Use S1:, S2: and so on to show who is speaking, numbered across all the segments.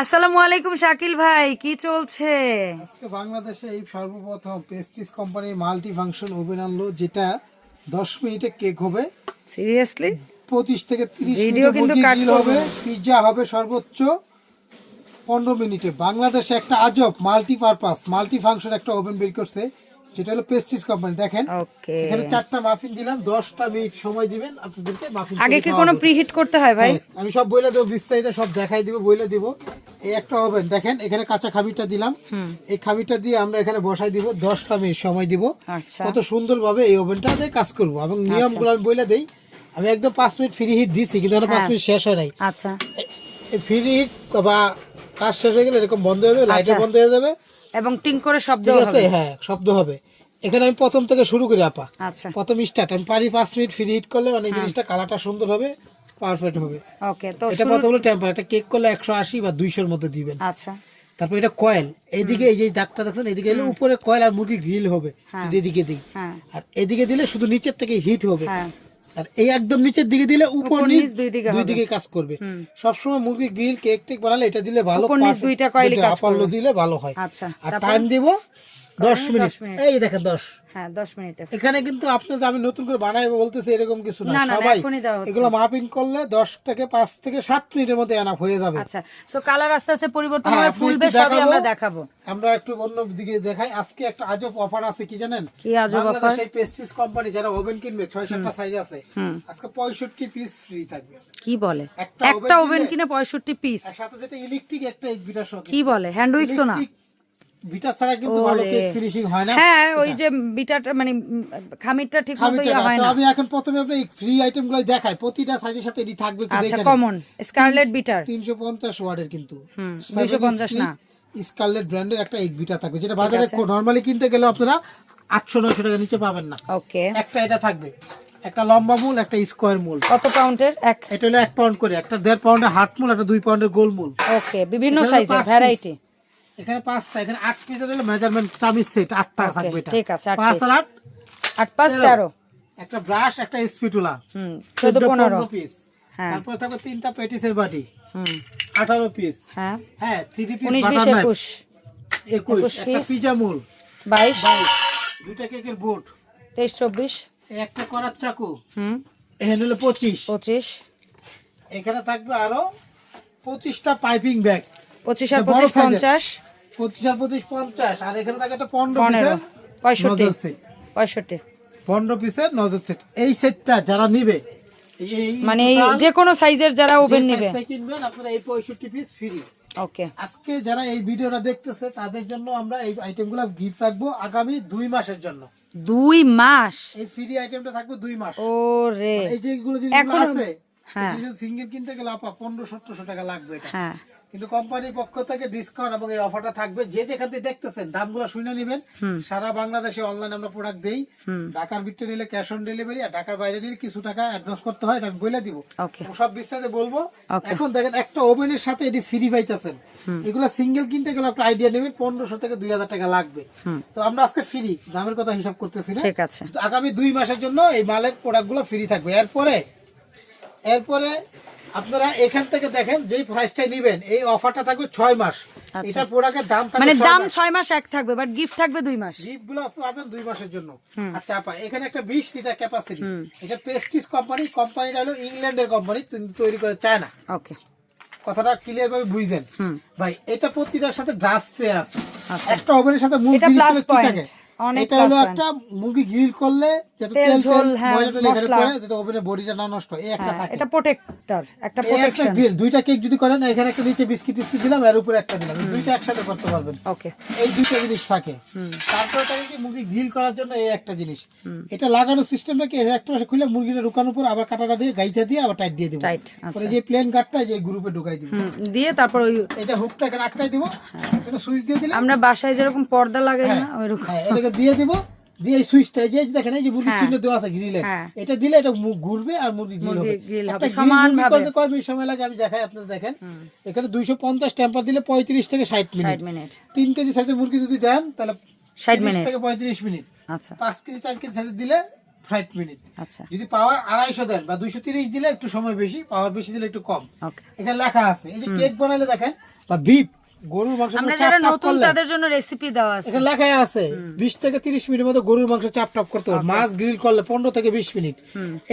S1: আসসালামু আলাইকুম শাকিল ভাই। কি চলছে?
S2: আজকে বাংলাদেশে এই সর্বপ্রথম পেস্টিস কোম্পানি মাল্টি ফাংশন ওভেন আনলো যেটা দশ মিনিটে কেক হবে।
S1: সিরিয়াসলি?
S2: পঁচিশ থেকে তিরিশ
S1: Video কিন্তু
S2: মিনিট গ্রিল হবে পিৎজা হবে সর্বোচ্চ পনেরো মিনিটে। বাংলাদেশে একটা আজব মাল্টি পারপাস মাল্টি ফাংশন একটা ওভেন বের করছে। যেটা হলো পেস্টিস কোম্পানি দেখেন। এখানে চারটা মাফিন দিলাম দশটা মিনিট সময় দিবেন আপনাদেরকে মাফিন
S1: আগে কি কোনো প্রিহিট করতে হয় ভাই?
S2: হ্যাঁ, আমি সব বইলে দেবো বিস্তারিত সব দেখাই দিব বইলে দিব। এই একটা ওভেন দেখেন এখানে কাঁচা খামিরটা দিলাম। এই খামিরটা দিয়ে আমরা এখানে বসাই দিব দশটা মিনিট সময় দিব।
S1: আচ্ছা।
S2: কত সুন্দর ভাবে এই ওভেনটা দিয়ে কাজ করব। এবং নিয়মগুলো আমি বলে দেই আমি একদম পাঁচ মিনিট ফ্রি হিট দিচ্ছি কিন্তু পাঁচ
S1: হ্যাঁ।
S2: মিনিট শেষ হয় নাই।
S1: আচ্ছা।
S2: ফ্রি হিট বা কাজ শেষ হয়ে গেলে এরকম বন্ধ হয়ে যাবে লাইটে
S1: আচ্ছা।
S2: বন্ধ হয়ে যাবে।
S1: এবং টিং করে শব্দ হবে।
S2: হ্যাঁ শব্দ হবে। এখানে আমি প্রথম থেকে শুরু করি আপা।
S1: আচ্ছা।
S2: প্রথম স্টার্ট আমি পারি পাঁচ মিনিট ফ্রি হিট করলে মানে জিনিসটা কালারটা সুন্দর হবে পারফেক্ট হবে।
S1: ওকে তো
S2: এটা প্রথম হলো টেম্পার একটা কেক করলে একশো আশি বা দুইশোর মধ্যে দিবেন।
S1: আচ্ছা।
S2: তারপর এটা কয়েল এইদিকে এই যে দাগটা দেখছেন এদিকে এলে উপরে কয়েল আর মুরগি গ্রিল হবে
S1: হ্যাঁ।
S2: যদি এদিকে দিই।
S1: হ্যাঁ।
S2: আর এদিকে দিলে শুধু নিচের থেকে হিট হবে।
S1: হ্যাঁ।
S2: আর এই একদম নিচের দিকে দিলে উপর নিচ
S1: দুই দিকে
S2: দুই দিকে কাজ করবে। সবসময় মুরগি গ্রিল কেক টেক বানালে এটা দিলে ভালো
S1: দুইটা।
S2: দিলে ভালো হয়।
S1: আচ্ছা
S2: আর টাইম দিব দশ মিনিট।
S1: মিনিট।
S2: এই দেখেন দশ।
S1: হ্যাঁ দশ মিনিটে।
S2: এখানে কিন্তু আপনাদের আমি নতুন করে বানাই বলতেছি এরকম কিছু না।
S1: না, না, না,
S2: সবাই
S1: এখনই দেওয়া হচ্ছে।
S2: এগুলো মাপিং করলে দশ থেকে পাঁচ থেকে সাত মিনিটের মধ্যে এনাফ হয়ে যাবে।
S1: আচ্ছা সো কালার আস্তে আস্তে পরিবর্তন
S2: হ্যাঁ,
S1: হবে ফুলবে সবই আমরা দেখাবো।
S2: আমরা একটু অন্য দিকে দেখাই। আজকে একটা আজব অফার আছে কি জানেন?
S1: কি আজব?
S2: পেস্টিস কোম্পানি যারা ওভেন কিনবে ছয় সাতটা সাইজ আছে আজকে পঁয়ষট্টি পিস ফ্রি থাকবে।
S1: কি বলে?
S2: একটা
S1: ওভেন
S2: কিনে-
S1: কিনে পঁয়ষট্টি পিস
S2: সাথে যেটা ইলেকট্রিক একটা এক
S1: কি বলে? হ্যান্ড উইক্সও না?
S2: বিটা ছাড়া কিন্তু ভালো কেক ফিনিশিং হয় না।
S1: হ্যাঁ ওই যে বিটাটা মানে খামিরটা ঠিক মতো
S2: খামিরটা না।
S1: হয় না।
S2: আমি এখন প্রথমে আপনি ফ্রি আইটেম দেখাই। প্রতিটা সাইজের সাথে এটি থাকবে
S1: আচ্ছা কমন স্কারলেট বিটার
S2: তিনশো পঞ্চাশ কিন্তু।
S1: হুম, 250 না।
S2: স্কারলেট ব্র্যান্ডের একটা এক বিটা থাকবে যেটা বাজারে নর্মালি কিনতে গেলে আপনারা টাকা নিচে পাবেন না।
S1: ওকে।
S2: একটা এটা থাকবে। একটা লম্বা মূল একটা স্কোয়ার মূল।
S1: কত পাউন্ডের এক।
S2: এটা হলো পাউন্ড করে একটা দেড় পাউন্ডের হাট মূল একটা দুই পাউন্ডের গোল মূল।
S1: ওকে বিভিন্ন সাইজের ভ্যারাইটি
S2: এখানে পাঁচটা এখানে আট পিসের হলো মেজারমেন্ট চামিচ সেট আটটা থাকবে এটা।
S1: ঠিক আছে,
S2: পাঁচ আর আট?
S1: আট পাঁচ
S2: তেরো। একটা ব্রাশ একটা স্পিটুলা
S1: হুম চোদ্দ পনেরো।
S2: পিস
S1: হ্যাঁ।
S2: তারপরে থাকবে তিনটা পেটিসের বাটি।
S1: হুম।
S2: আঠারো পিস
S1: হ্যাঁ।
S2: হ্যাঁ থ্রি পিস
S1: উনিশ বিশ একুশ।
S2: একুশ একটা। পিজা মূল
S1: বাইশ।
S2: বাইশ। দুইটা কেকের বোর্ড
S1: তেইশ চব্বিশ।
S2: একটা করার চাকু।
S1: হুম।
S2: এখানে হলো পঁচিশ।
S1: পঁচিশ।
S2: এখানে থাকবে আরও পঁচিশটা পাইপিং ব্যাগ
S1: পঁচিশ আর পঁচিশ পঞ্চাশ।
S2: পঁচিশ আর পঁচিশ পঞ্চাশ আর এখানে থাকে একটা পনেরো
S1: পনেরো
S2: পিসের
S1: পঁয়ষট্টি। পঁয়ষট্টি।
S2: পনেরো পিসের নজল সেট এই সেটটা যারা নিবে এই- এই
S1: মানে যে কোনো সাইজের যারা ওভেন নেবে।
S2: টা কিনবেন আপনারা এই পঁয়ষট্টি পিস ফ্রি
S1: ওকে
S2: আজকে যারা এই ভিডিওটা দেখতেছে তাদের জন্য আমরা এই আইটেমগুলো গিফট রাখব আগামী দুই মাসের জন্য।
S1: দুই মাস?
S2: এই ফ্রি আইটেমটা থাকবে দুই মাস।
S1: ও
S2: এই যেগুলো জিনিসগুলো আছে
S1: হ্যাঁ।
S2: সিঙ্গেল কিনতে গেলে আপা পনেরো সতেরোশো টাকা লাগবে এটা।
S1: হ্যাঁ।
S2: কিন্তু কোম্পানির পক্ষ থেকে ডিসকাউন্ট এবং এই অফারটা থাকবে। যে যেখান থেকে দেখতেছেন দামগুলো শুনে নেবেন। সারা বাংলাদেশে অনলাইন আমরা প্রোডাক্ট দেই। ঢাকার ভিতরে নিলে ক্যাশ অন ডেলিভারি আর ঢাকার বাইরে নিলে কিছু টাকা অ্যাডভান্স করতে হয় আমি বলে দিব। সব বিস্তারিত বলব। এখন দেখেন একটা ওভেনের সাথে এটি ফ্রি পাইতেছেন। এগুলো সিঙ্গেল কিনতে গেলে একটা আইডিয়া নেবেন পনেরোশো থেকে দুই হাজার টাকা লাগবে। তো আমরা আজকে ফ্রি দামের কথা হিসাব করতেছি না।
S1: ঠিক আছে।
S2: আগামী দুই মাসের জন্য এই মালের প্রোডাক্টগুলো ফ্রি থাকবে। এরপরে এরপরে আপনারা এখান থেকে দেখেন যেই প্রাইসটাই নেবেন এই অফারটা থাকবে ছয় মাস। এটা প্রোডাক্টের দাম থাকবে
S1: মানে দাম। ছয় মাস এক থাকবে বাট গিফট থাকবে দুই মাস।
S2: জিপগুলো আপনি পাবেন দুই মাসের জন্য। আচ্ছা আপা এখানে একটা বিশ লিটার ক্যাপাসিটি এটা পেস্টিস কোম্পানি কোম্পানিটা হলো ইংল্যান্ডের কোম্পানি তৈরি করে চায় না
S1: ওকে
S2: কথাটা ক্লিয়ার ভাবে বুঝছেন ভাই এটা প্রতিটার সাথে গ্রাস ট্রে আছে।
S1: আচ্ছা।
S2: একটা ওভেনের সাথে মূল
S1: এটা
S2: হলো একটা মুরগি গ্রিল করলে
S1: তেল, ঝোল, হ্যাঁ,
S2: এখানে
S1: মশলা।
S2: যাতে ওভেনের বডিটা না নষ্ট হয়। একটা
S1: হ্যাঁ
S2: থাকে।
S1: এটা প্রোটেক্টর একটা প্রোটেকশন
S2: গ্রিল দুইটা কেক যদি করেন এখানে একটা নিচে বিস্কিট টিস্কিট দিলাম এর উপরে একটা দিলাম। দুইটা একসাথে করতে পারবেন।
S1: ওকে
S2: এই দুইটা জিনিস থাকে। তারপরে থাকে কি মুরগি গ্রিল করার জন্য এই একটা জিনিস। এটা লাগানোর সিস্টেমটা কি একটা পাশে খুলে মুরগিটা ঢুকানোর পর আবার কাটাটা দিয়ে গাইতে দিয়ে আবার টাইট দিয়ে দিব।
S1: আচ্ছা
S2: পরে যে প্লেন যে গ্রুপে ঢুকাই দিব।
S1: দিয়ে তারপর ওই
S2: এটা দিব। এটা সুইচ দিয়ে দিলে
S1: আমরা বাসায় যেরকম পর্দা লাগাই না ওইরকম।
S2: হ্যাঁ এটাকে দিয়ে দিব। দিয়ে এই সুইচটা যে দেখেন এই যে মুরগি
S1: হ্যাঁ।
S2: চিহ্ন দেওয়া আছে গ্রিলে
S1: হ্যাঁ।
S2: এটা দিলে এটা মু- ঘুরবে আর মুরগি গ্রিল হবে। একটা। করতে কয় মিনিট সময় লাগে? আমি দেখাই আপনারা দেখেন। এখানে দুইশো পঞ্চাশ টেম্পার দিলে পঁয়ত্রিশ থেকে ষাট মিনিট।
S1: ষাট মিনিট।
S2: তিন কেজি সাইজের মুরগি যদি দেন তাহলে
S1: 60 মিনিট।
S2: থেকে পঁয়ত্রিশ মিনিট।
S1: আচ্ছা।
S2: পাঁচ কেজি চার কেজি সাইজের দিলে ষাট মিনিট।
S1: আচ্ছা।
S2: যদি পাওয়ার আড়াইশো দেন বা দুইশো তিরিশ দিলে একটু সময় বেশি পাওয়ার বেশি দিলে একটু কম। এখানে লেখা আছে। এই যে কেক বানালে দেখেন বা বিপ গরুর মাংস
S1: আমরা
S2: চাপ
S1: যারা নতুন তাদের জন্য রেসিপি দেওয়া আছে।
S2: এখানে লেখাই আছে বিশ থেকে তিরিশ মিনিটের মধ্যে গরুর মাংস চাপ টাপ করতে হবে। মাছ গ্রিল করলে পনেরো থেকে বিশ মিনিট।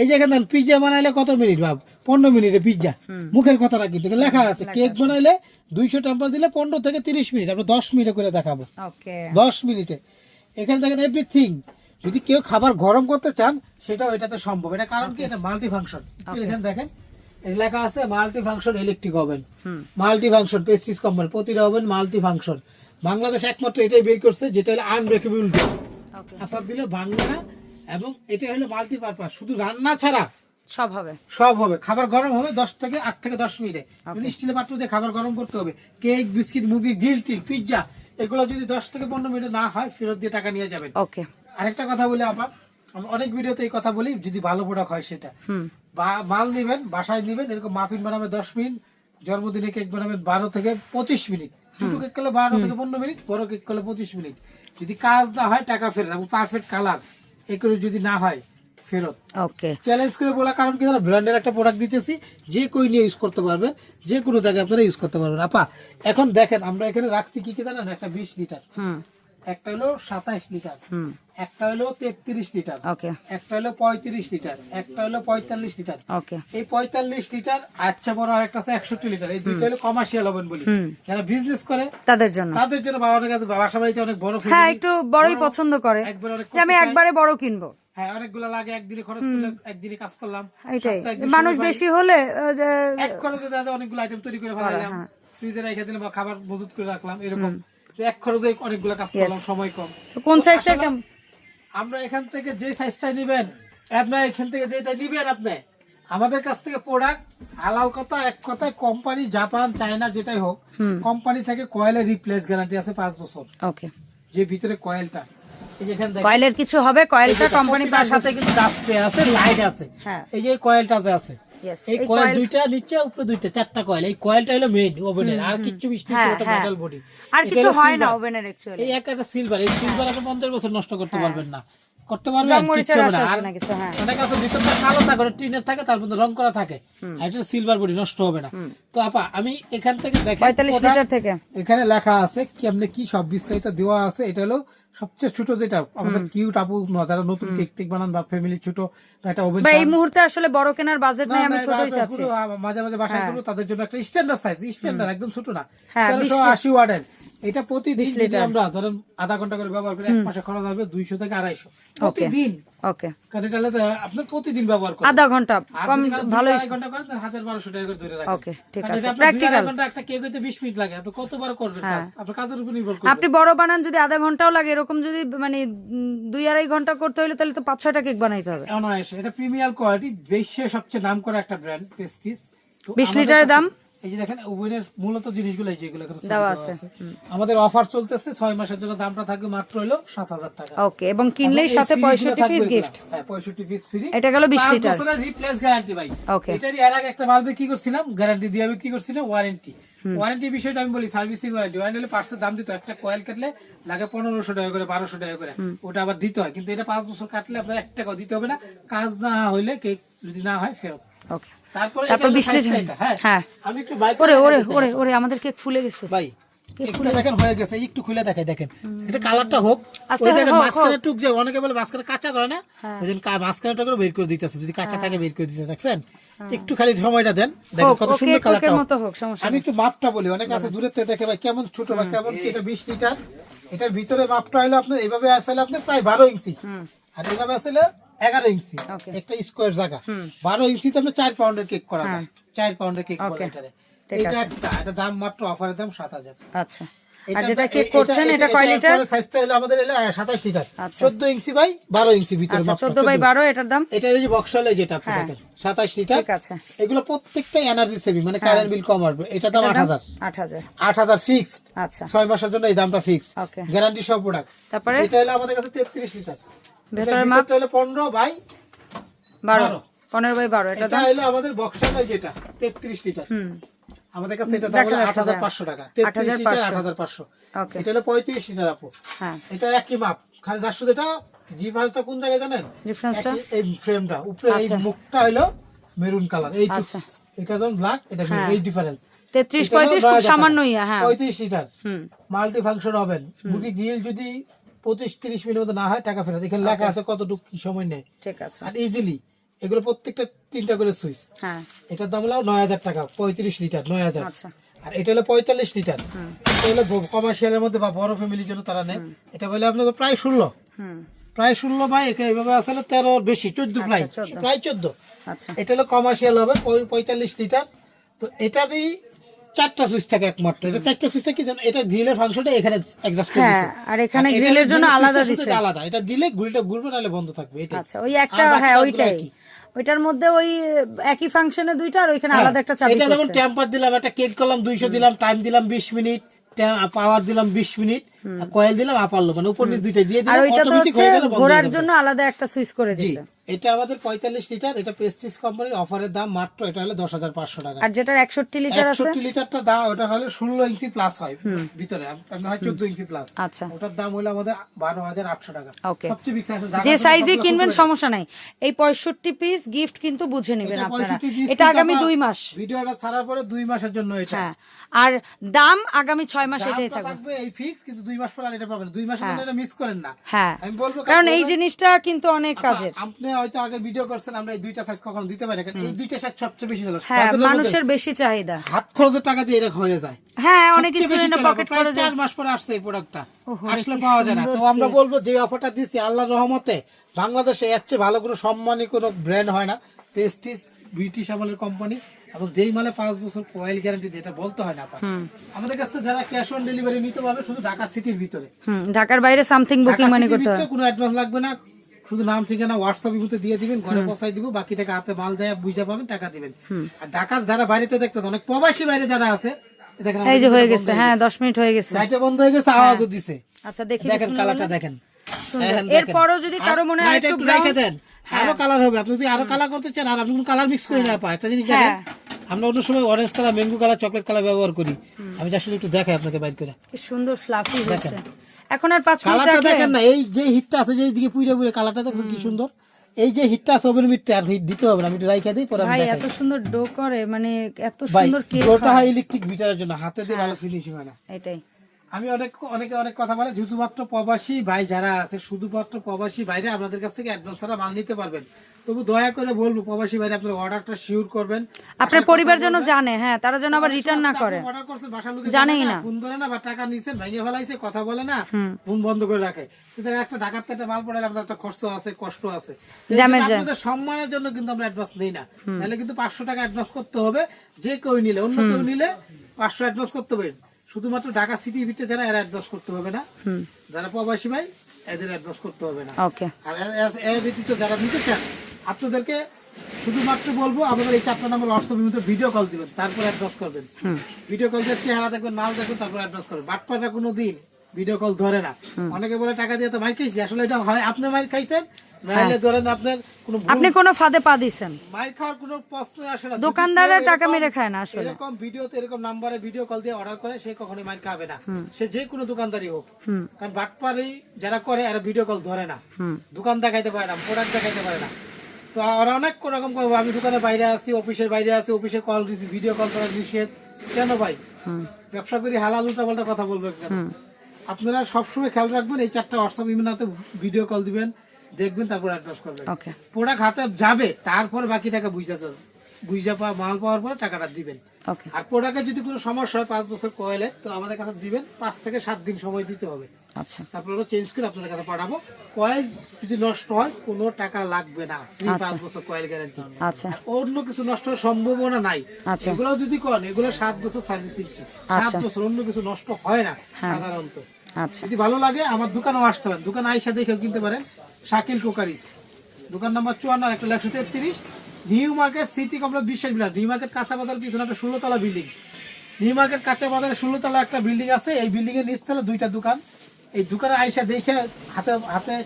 S2: এই জায়গায় দেন পিজ্জা বানাইলে কত মিনিট ভাব? পনেরো মিনিটে পিজ্জা মুখের কথা না কিন্তু লেখা আছে। কেক বানাইলে দুইশো টেম্পার দিলে পনেরো থেকে তিরিশ মিনিট। আমরা দশ মিনিটে করে দেখাবো।
S1: ওকে
S2: দশ মিনিটে। এখানে দেখেন এভরিথিং যদি কেউ খাবার গরম করতে চান সেটাও এটাতে সম্ভব। এটা কারণ কি? এটা মাল্টি ফাংশন এখানে দেখেন লেখা আছে multi function electric oven multi function পেস্টিস company প্রতিটা ওভেন মাল্টি ফাংশন বাংলাদেশ একমাত্র এটাই বের করছে যেটা হলো আনব্রেকেবল
S1: ওকে
S2: আসার দিলে ভাঙবে না এবং এটা হলো মাল্টি পারপাস শুধু রান্না ছাড়া
S1: সব হবে।
S2: সব হবে। খাবার গরম হবে দশ থেকে আট থেকে দশ মিনিটে। স্টিলের পাত্র দিয়ে খাবার গরম করতে হবে। কেক বিস্কিট মুরগি গ্রিল টিল পিৎজা এগুলো যদি দশ থেকে পনেরো মিনিটে না হয় ফেরত দিয়ে টাকা নিয়ে যাবেন।
S1: ওকে
S2: আরেকটা কথা বলি আপা আমরা অনেক ভিডিওতে এই কথা বলি যদি ভালো প্রোডাক্ট হয় সেটা। মাল নিবেন বাসায় নিবেন এরকম মাফিন বানাবে দশ মিনিট জন্মদিনে কেক বানাবেন বারো থেকে পঁচিশ মিনিট। ছোট কেক করলে বারো থেকে পনেরো মিনিট বড় কেক করলে পঁচিশ মিনিট। যদি কাজ না হয় টাকা ফেরত এবং পারফেক্ট কালার এগুলো যদি না হয় ফেরত।
S1: ওকে
S2: চ্যালেঞ্জ করে বলা কারণ কি ব্র্যান্ডের একটা প্রোডাক্ট দিতেছি যে কই নিয়ে ইউজ করতে পারবেন যে কোনো জায়গায় আপনারা ইউজ করতে পারবেন। আপা এখন দেখেন আমরা এখানে রাখছি কি কি জানেন? একটা বিশ লিটার একটা হলো সাতাইশ লিটার একটা হলো তেত্রিশ লিটার একটা হলো পঁয়ত্রিশ লিটার একটা হলো পঁয়তাল্লিশ লিটার। এই পঁয়তাল্লিশ লিটার আচ্ছা বড় একটা আছে একষট্টি লিটার এই দুইটা হলো কমার্শিয়াল ওভেন বলি। যারা বিজনেস করে
S1: তাদের জন্য।
S2: তাদের জন্য বাবার কাছে বাসা বাড়িতে অনেক বড়
S1: হ্যাঁ একটু বড়ই পছন্দ করে। আমি একবারে বড় কিনবো।
S2: হ্যাঁ অনেকগুলো লাগে একদিনে খরচ করলে একদিনে কাজ করলাম
S1: এটাই। মানুষ বেশি হলে
S2: এক খরচে দাদা অনেকগুলো আইটেম তৈরি করে ফেলাইলাম
S1: হ্যাঁ।
S2: ফ্রিজে রেখে দিলাম বা খাবার মজুত করে রাখলাম এরকম। এক খরচে অনেকগুলো কাজ করলাম সময় কম।
S1: কোন সাইজটা কেমন?
S2: আমরা এখান থেকে যে সাইজটা নিবেন আপনার এখান থেকে যেটা নিবেন আপনি আমাদের কাছ থেকে প্রোডাক্ট হালাল কথা এক কথায় কোম্পানি জাপান চায়না যেটাই হোক কোম্পানি থেকে কয়েলের রিপ্লেস গ্যারান্টি আছে পাঁচ বছর।
S1: ওকে
S2: যে ভিতরে কয়েলটা
S1: কয়েলের কিছু হবে কয়েলটা কোম্পানি
S2: সাথে কিন্তু ডাস্টে আছে লাইট আছে।
S1: হ্যাঁ।
S2: এই যে কয়েলটা যে আছে এই কয়েল দুইটা নিচে উপরে দুইটা চারটা কয়েল এই কয়েলটা হলো মেইন ওভেনের আর কিছু মিষ্টি
S1: হ্যাঁ,
S2: ওটা
S1: হ্যাঁ।
S2: মেটাল বডি
S1: আর কিছু হয় না ওভেনের অ্যাকচুয়ালি
S2: এই একটা সিলভার এই সিলভার আপনি বছর নষ্ট করতে পারবেন না। করতে পারবেন
S1: হ্যাঁ। রস
S2: না। আর
S1: কিছু, হ্যাঁ।
S2: অনেক আছে ভিতরটা কালো থাকে টিনের থাকে তার মধ্যে রং করা থাকে। আর এটা সিলভার বডি নষ্ট হবে না। তো আপা আমি এখান থেকে দেখেন
S1: পঁয়তাল্লিশ
S2: product-
S1: লিটার থেকে।
S2: এখানে লেখা আছে কেমনে কি সব বিস্তারিত দেওয়া আছে। এটা হলো সবচেয়ে ছোট যেটা আমাদের কিউট আপু যারা নতুন কেক টেক বানান বা ফ্যামিলি ছোট একটা ওভেন
S1: বা এই মুহূর্তে আসলে বড় কেনার বাজেট নাই আমি ছোটই চাচ্ছি।
S2: মাঝে মাঝে বাসায় করব তাদের জন্য একটা স্ট্যান্ডার্ড সাইজ স্ট্যান্ডার্ড একদম ছোট না।
S1: হ্যাঁ,
S2: তেরোশো
S1: 20
S2: আশি ওয়ার্ডের এটা প্রতিদিন যদি আমরা ধরেন আধা ঘণ্টা করে ব্যবহার করি এক মাসে খরচ হবে দুইশো থেকে আড়াইশো। প্রতিদিন।
S1: ওকে।
S2: কারণ এটা আপনার প্রতিদিন ব্যবহার করেন
S1: আধা
S2: ঘণ্টা
S1: কম ভালোই
S2: আড়াই ঘণ্টা করেন হাজার বারোশো টাকা করে ধরে রাখেন।
S1: Okay, ঠিক আছে। Practical.
S2: ঘণ্টা একটা কেক হইতে বিশ মিনিট লাগে। আপনি কতবার করবেন
S1: হ্যাঁ।
S2: কাজ? আপনার কাজের উপর নির্ভর করবে।
S1: আপনি বড় বানান যদি আধা ঘন্টাও লাগে এরকম যদি মানে দুই আড়াই ঘণ্টা করতে হলে তাহলে তো পাঁচ ছয়টা কেক বানাইতে হবে।
S2: অনায়াসে। এটা প্রিমিয়ার কোয়ালিটি বিশ্বের সবচেয়ে নাম করা একটা ব্র্যান্ড পেস্টিস
S1: 20 লিটারের দাম?
S2: এই যে দেখেন মূলত জিনিসগুলো এই যেগুলো
S1: দেওয়া আছে।
S2: আমাদের অফার চলতেছে মাসের জন্য দামটা থাকবে মাত্র হলো সাত হাজার টাকা।
S1: ওকে এবং কিনলেই সাথে
S2: free
S1: পঁয়ষট্টি
S2: গুলো থাকবে
S1: পিস গিফট
S2: হ্যাঁ পিস ফ্রি
S1: এটা গেল 20 লিটার।
S2: রিপ্লেস গ্যারান্টি ভাই. এটারই এর আগে একটা মাল বিক্রি করছিলাম? গ্যারান্টি দিয়ে বিক্রি করছিলাম ওয়ারেন্টি ওয়ারেন্টি বিষয়টা আমি বলি সার্ভিসিং ওয়ারেন্টি ওয়ারেন্টি হলে দাম দিত একটা কয়েল কাটলে লাগে পনেরোশো টাকা করে বারোশো টাকা করে। ওটা আবার দিতে হয় কিন্তু এটা পাঁচ বছর কাটলে আপনার এক টাকা দিতে হবে না। কাজ না হইলে কেক যদি না হয় ফেরত।
S1: ওকে
S2: তারপরে
S1: তারপর
S2: এটা হলো
S1: 20 লিটার।
S2: size টা এটা, হ্যাঁ।
S1: হ্যাঁ।
S2: আমি একটু
S1: ওরে ওরে ওরে ওরে আমাদের কেক ফুলে গেছে।
S2: ভাই কেকটা দেখেন হয়ে গেছে একটু খুলে দেখাই দেখেন। এটা কালারটা হোক ওই দেখেন মাঝখানে টুক যে অনেকে বলে মাঝখানে কাঁচা রয় না। ওই জন্য কা- মাঝখানেটা বের করে দিতেছে যদি কাঁচা থাকে বের করে দিতে দেখছেন? একটু খালি সময়টা দেন দেখেন কত সুন্দর কালারটা আমি একটু মাপটা বলি অনেক আছে দূরের থেকে দেখে ভাই কেমন ছোট বা কেমন এটা বিশ লিটার? এটার ভিতরে মাপটা হলো আপনার এইভাবে আসলে আপনার প্রায় বারো ইঞ্চি। আর এইভাবে আসলে এগারো ইঞ্চি একটা স্কোয়ার জায়গা। বারো ইঞ্চিতে আপনার চার পাউন্ডের কেক করা যায়। চার পাউন্ডের কেক বলে. এটা একটা এটা দাম মাত্র অফারের দাম সাত হাজার।
S1: আচ্ছা। আর যেটা কেক করছেন এটা কয় লিটার
S2: সাইজটা হলো আমাদের হলো সাতাশ লিটার। চোদ্দ ইঞ্চি বাই বারো ইঞ্চি ভিতরে মাপটা,
S1: বাই
S2: 14
S1: এটার দাম?
S2: এটা হলো যে যেটা আপনি
S1: হ্যাঁ।
S2: দেখেন সাতাশ লিটার
S1: ঠিক আছে।
S2: এগুলো প্রত্যেকটাই এনার্জি সেভিং মানে কারেন্ট বিল কম আসবে। এটা দাম আট হাজার।
S1: আট হাজার।
S2: ফিক্সড
S1: আচ্ছা।
S2: ছয় মাসের জন্য এই দামটা
S1: ফিক্সড
S2: গ্যারান্টি সব প্রোডাক্ট
S1: তারপরে?
S2: এটা হলো আমাদের কাছে তেত্রিশ লিটার
S1: ভেতরের
S2: হলো পনেরো বাই
S1: বারো।
S2: বারো।
S1: পনেরো বাই বারো এটা
S2: এটা হলো আমাদের যেটা তেত্রিশ লিটার।
S1: হুম।
S2: আমাদের কাছে এটা দাম
S1: দেখা
S2: হলো
S1: যাচ্ছে,
S2: আট হাজার
S1: হ্যাঁ।
S2: পাঁচশো টাকা। তেত্রিশ লিটার আট হাজার পাঁচশো।
S1: ওকে
S2: এটা হলো পঁয়ত্রিশ লিটার আপু।
S1: হ্যাঁ।
S2: এটা একই মাপ। খালি যার শুধু এটা কোন জায়গায় জানেন?
S1: ডিফারেন্সটা
S2: এই ফ্রেমটা উপরে এই
S1: আচ্ছা।
S2: মুখটা হলো মেরুন কালার এই
S1: আচ্ছা।
S2: এটা যেমন ব্ল্যাক এটা
S1: হ্যাঁ।
S2: এই ডিফারেন্স
S1: তেত্রিশ
S2: এটা
S1: পঁয়ত্রিশ
S2: 9,000
S1: খুব সামান্যই হ্যাঁ।
S2: লিটার।
S1: হুম।
S2: মাল্টি ফাংশন ওভেন মুরগি গ্রিল যদি পঁচিশ তিরিশ মিনিট মধ্যে না হয় টাকা ফেরত। এখানে লেখা আছে কতটুকু কি সময় নেয়।
S1: ঠিক আছে।
S2: আর ইজিলি এগুলো প্রত্যেকটা তিনটা করে সুইচ।
S1: হ্যাঁ।
S2: এটার দাম হলো নয় হাজার টাকা পঁয়ত্রিশ লিটার নয় হাজার।
S1: আচ্ছা।
S2: আর এটা হলো পঁয়তাল্লিশ লিটার। এটা হলো কমার্শিয়ালের মধ্যে বা বড় ফ্যামিলির জন্য তারা নেয়। এটা বলে আপনাদের প্রায় ষোলো। প্রায় ষোলো ভাই এইভাবে আসলে তেরো বেশি চোদ্দ প্রায়। প্রায় চোদ্দ।
S1: আচ্ছা।
S2: এটা হলো কমার্শিয়াল হবে পঁয়তাল্লিশ লিটার। তো এটারই চারটা সুইচ থাকে একমাত্র। এটা চারটা যেন এটা গ্রিলের ফাংশনটা এখানে অ্যাডজাস্ট করে
S1: হ্যাঁ,
S2: দিছে।
S1: আর এখানে গ্রিলের জন্য আলাদা দিছে।
S2: আলাদা। এটা দিলে গ্রিলটা ঘুরবে নালে বন্ধ থাকবে এটা
S1: আচ্ছা ওই একটা হ্যাঁ ওইটাই। ওইটার মধ্যে ওই একই ফাংশনে দুইটা আর ওইখানে আলাদা একটা চাবি
S2: হ্যাঁ, এটা যেমন টেম্পার দিলাম একটা কেক করলাম দুইশো দিলাম টাইম দিলাম বিশ মিনিট পাওয়ার দিলাম বিশ মিনিট। কয়েল দিলাম মানে উপর নিচ দুইটা দিয়ে দিলাম অটোমেটিক হয়ে গেল
S1: ঘোরার জন্য আলাদা একটা সুইচ করে
S2: এটা আমাদের পঁয়তাল্লিশ লিটার এটা পেস্টিস কোম্পানির অফারের দাম মাত্র এটা হলো দশ হাজার পাঁচশো টাকা।
S1: আর যেটার একষট্টি লিটার আছে?
S2: একষট্টি লিটারটা দাম ওটা হলে ষোলো ইঞ্চি প্লাস হয় ভিতরে হয় চোদ্দ ইঞ্চি প্লাস
S1: আচ্ছা।
S2: ওটার দাম হলো আমাদের বারো হাজার আটশো টাকা।
S1: ওকে
S2: সবচেয়ে বিগ সাইজ
S1: যে সাইজে কিনবেন সমস্যা নাই। এই পঁয়ষট্টি পিস গিফট কিন্তু বুঝে নেবেন আপনারা। এটা আগামী দুই মাস।
S2: ভিডিওটা ছাড়ার পরে দুই মাসের জন্য এটা।
S1: হ্যাঁ। আর দাম আগামী ছয় মাস এটাই থাকবে।
S2: থাকবে এই ফিক্স কিন্তু দুই মাস পর আর এটা পাবেন দুই জন্য এটা মিস করেন না।
S1: হ্যাঁ।
S2: আমি বলব
S1: কারণ এই জিনিসটা কিন্তু অনেক কাজের।
S2: আপনি হয়তো আগে ভিডিও করছেন আমরা এই দুইটা সাইজ কখনো দিতে পারি না কারণ এই দুইটা সাইজ সবচেয়ে বেশি চলে
S1: হ্যাঁ মানুষের বেশি চাহিদা।
S2: হাত খরচের টাকা দিয়ে এটা হয়ে যায়।
S1: হ্যাঁ অনেক স্টুডেন্ট পকেট
S2: চার মাস পরে আসছে এই প্রোডাক্টটা আসলে পাওয়া যায় না। তো আমরা বলব যে অফারটা দিচ্ছি আল্লাহর রহমতে। বাংলাদেশে এর চেয়ে ভালো কোনো সম্মানী কোনো ব্র্যান্ড হয় না। ব্রিটিশ আমলের কোম্পানি এবং যেই মালে পাঁচ বছর কয়েল গ্যারান্টি দিয়ে এটা বলতে হয় না আমাদের কাছে যারা ক্যাশ অন ডেলিভারি নিতে পারবে শুধু ঢাকা সিটির ভিতরে।
S1: ঢাকার বাইরে সামথিং বুকিং মানে করতে হয়।
S2: কোনো অ্যাডভান্স লাগবে না। শুধু নাম ঠিকানা হোয়াটসঅ্যাপ দিয়ে দিবেন ঘরে পৌঁছাই দিব বাকি টাকা হাতে মাল যায় বুঝে পাবেন টাকা দিবেন। আর ঢাকার যারা বাড়িতে দেখতেছে অনেক প্রবাসী বাইরে যারা আছে দেখেন
S1: এই যে হয়ে গেছে হ্যাঁ দশ মিনিট হয়ে গেছে।
S2: লাইটটা বন্ধ হয়ে গেছে আওয়াজও দিছে।
S1: আচ্ছা দেখি
S2: দেখেন কালারটা দেখেন।
S1: সুন্দর।
S2: দেখেন।
S1: এরপরও যদি
S2: কারও
S1: মনে হয় একটু
S2: রেখে দেন। আরও কালার হবে। আপনি যদি আরও কালার করতে চান আর আপনি কোনো কালার মিক্স করে না পা একটা জিনিস দেখেন
S1: হ্যাঁ।
S2: আমরা অন্য সময় orange colour mango colour chocolate colour ব্যবহার করি। আমি আসলে একটু দেখাই আপনাকে বাইর করে।
S1: সুন্দর ফ্লাফি হয়েছে। এখন আর পাঁচ
S2: কালারটা দেখেন না এই যে হিটটা আছে যে দিকে পুইরে পুইরে কালারটা দেখেন কি সুন্দর। এই যে হিটটা আছে ওভেন মিটটা আর হিট দিতে হবে না আমি একটু রাইখা দিই পরে আমি দেখাই।
S1: এত সুন্দর ডো করে মানে এত সুন্দর কেক
S2: ওটা হয়। ইলেকট্রিক মিটারের জন্য হাতে দিয়ে ভালো ফিনিশিং হয় না।
S1: এটাই।
S2: আমি অনেক অনেকে অনেক কথা বলে শুধুমাত্র প্রবাসী ভাই যারা আছে শুধুমাত্র প্রবাসী বাইরে আপনাদের কাছ থেকে অ্যাডভান্স ছাড়া মাল নিতে পারবেন। তবু দয়া করে বলব প্রবাসী বাইরে আপনার অর্ডারটা শিওর করবেন।
S1: আপনার পরিবার যেন জানে হ্যাঁ তারা যেন আবার রিটার্ন না করে।
S2: অর্ডার করছেন বাসার লোকে
S1: জানেই না।
S2: ফোন ধরে না বা টাকা নিছেন ভেঙে ফেলাইছে কথা বলে না ফোন বন্ধ করে রাখে। কিন্তু একটা ঢাকার থেকে মাল পড়াইলে আপনার একটা খরচ আছে কষ্ট আছে। জন্য। আপনাদের সম্মানের জন্য কিন্তু আমরা অ্যাডভান্স নেই না। তাহলে কিন্তু পাঁচশো টাকা অ্যাডভান্স করতে হবে যে কেউ নিলে অন্য কেউ নিলে পাঁচশো অ্যাডভান্স করতে হবে। শুধুমাত্র ঢাকা সিটির ভিতরে যারা এরা অ্যাডভান্স করতে হবে না। যারা প্রবাসী ভাই এদের অ্যাডভান্স করতে হবে না।
S1: ওকে
S2: আর এ- ব্যতীত যারা নিতে চান আপনাদেরকে শুধুমাত্র বলব আমাদের এই চারটা নম্বর হোয়াটসঅ্যাপের মধ্যে ভিডিও কল দিবেন তারপর অ্যাডভান্স করবেন। ভিডিও কল দিয়ে চেহারা দেখবেন মাল দেখবেন তারপর অ্যাডভান্স করবেন। বাটপাটা কোনো দিন ভিডিও কল ধরে না। অনেকে বলে টাকা দিয়ে তো মাইর খাইছি। আসলে এটা হয় আপনি মাইর খাইছেন নাহলে ধরেন আপনার কোনো
S1: আপনি কোনো ফাঁদে পা দিছেন।
S2: মাইর খাওয়ার কোনো প্রশ্ন আসে না।
S1: দোকানদাররা টাকা মেরে খায় না আসলে।
S2: এরকম ভিডিওতে এরকম নাম্বারে ভিডিও কল দিয়ে অর্ডার করে সে কখনোই মাইর খাবে না। সে যে কোনো দোকানদারই হোক। কারণ বাটপারি যারা করে এরা ভিডিও কল ধরে না। দোকান দেখাইতে পারে না প্রোডাক্ট দেখাইতে পারে না। তো ওরা অনেক রকম করব আমি দোকানে বাইরে আছি অফিসের বাইরে আছি অফিসে কল দিছি ভিডিও কল করা নিষেধ। কেন ভাই? ব্যবসা করি হালাল উল্টা পাল্টা কথা বলবে কেন? আপনারা সবসময় খেয়াল রাখবেন এই চারটা হোয়াটসঅ্যাপ ইমেলাতে ভিডিও কল দিবেন। দেখবেন তারপর অ্যাডভান্স করবেন।
S1: ওকে
S2: প্রোডাক্ট হাতে যাবে তারপরে বাকি টাকা বুঝা যাবে। বুঝা পাওয়া মাল পাওয়ার পরে টাকাটা দিবেন।
S1: ওকে
S2: আর প্রোডাক্টে যদি কোনো সমস্যা হয় পাঁচ বছর কয়েলে তো আমাদের কাছে দিবেন পাঁচ থেকে সাত দিন সময় দিতে হবে।
S1: আচ্ছা।
S2: তারপর আমরা চেঞ্জ করে আপনাদের কাছে পাঠাবো। কয়েল যদি নষ্ট হয় কোনো টাকা লাগবে না। ফ্রি পাঁচ বছর কয়েল গ্যারান্টি
S1: আচ্ছা।
S2: অন্য কিছু নষ্ট হওয়ার সম্ভাবনা নাই।
S1: আচ্ছা।
S2: এগুলো যদি করেন এগুলো সাত বছর সার্ভিসিং সাত
S1: আচ্ছা।
S2: বছর অন্য কিছু নষ্ট হয় না
S1: হ্যাঁ।
S2: সাধারণত।
S1: আচ্ছা।
S2: যদি ভালো লাগে আমার দোকানেও আসতে পারেন। দোকান আইসা দেখেও কিনতে পারেন। শাকিল কোকারিস দোকান নাম্বার চুয়ান্ন একটা একশো তেত্রিশ। নিউ মার্কেট সিটি কমপ্লেক্স বিশ্বাস বিলাস নিউ মার্কেট কাঁচা বাজার পিছনে একটা ষোলোতলা বিল্ডিং। নিউ মার্কেট কাঁচা বাজারে ষোলোতলা একটা বিল্ডিং আছে। এই বিল্ডিং এর নিচতলা দুইটা দোকান। এই দোকানে আইসা দেখে হাতে হাতে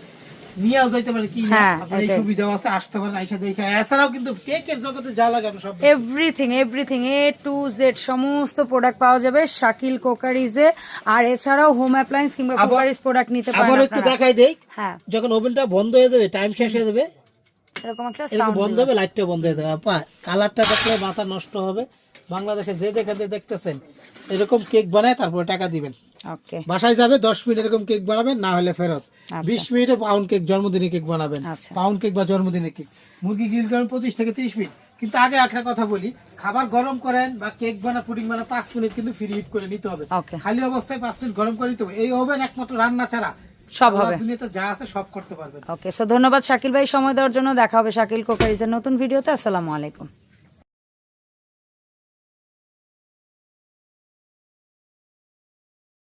S2: নিয়েও যাইতে পারে কি না?
S1: হ্যাঁ,
S2: আপনার এই সুবিধাও আছে আসতে পারেন আইসা দেখে। এছাড়াও কিন্তু কেকের জগতে যা লাগে আমি সব
S1: everything everything A to Z সমস্ত প্রোডাক্ট পাওয়া যাবে শাকিল কোকারিজে আর এছাড়াও হোম অ্যাপ্লায়েন্স কিংবা কোকারিজ প্রোডাক্ট নিতে
S2: আবার
S1: পারেন
S2: একটু দেখাই দেই
S1: হ্যাঁ।
S2: যখন ওভেনটা বন্ধ হয়ে যাবে টাইম শেষ হয়ে যাবে
S1: এরকম একটা সাউন্ড
S2: বন্ধ হবে লাইটটা বন্ধ হয়ে যাবে। আপা কালারটা দেখলে মাথা নষ্ট হবে। বাংলাদেশে যে যেখানে দেখতেছেন এরকম কেক বানায় তারপরে টাকা দিবেন। বাসায় যাবে দশ মিনিট এরকম কেক বানাবেন না হলে ফেরত। বিশ মিনিটে পাউন্ড কেক জন্মদিনের কেক বানাবেন।
S1: আচ্ছা।
S2: পাউন্ড কেক বা জন্মদিনের কেক মুরগি গ্রিল করেন পঁচিশ থেকে তিরিশ মিনিট। কিন্তু আগে একটা কথা বলি খাবার গরম করেন বা কেক বানা পুডিং বানা পাঁচ মিনিট কিন্তু ফ্রি হিট করে নিতে হবে. খালি অবস্থায় পাঁচ মিনিট গরম করে নিতে হবে। এই ওভেন একমাত্র রান্না ছাড়া
S1: সব হবে।
S2: দুনিয়াতে যা আছে সব করতে পারবেন।
S1: ওকে সো ধন্যবাদ শাকিল ভাই। সময় দেওয়ার জন্য দেখা হবে শাকিল কোকারিজের নতুন ভিডিওতে। আসসালামু আলাইকুম।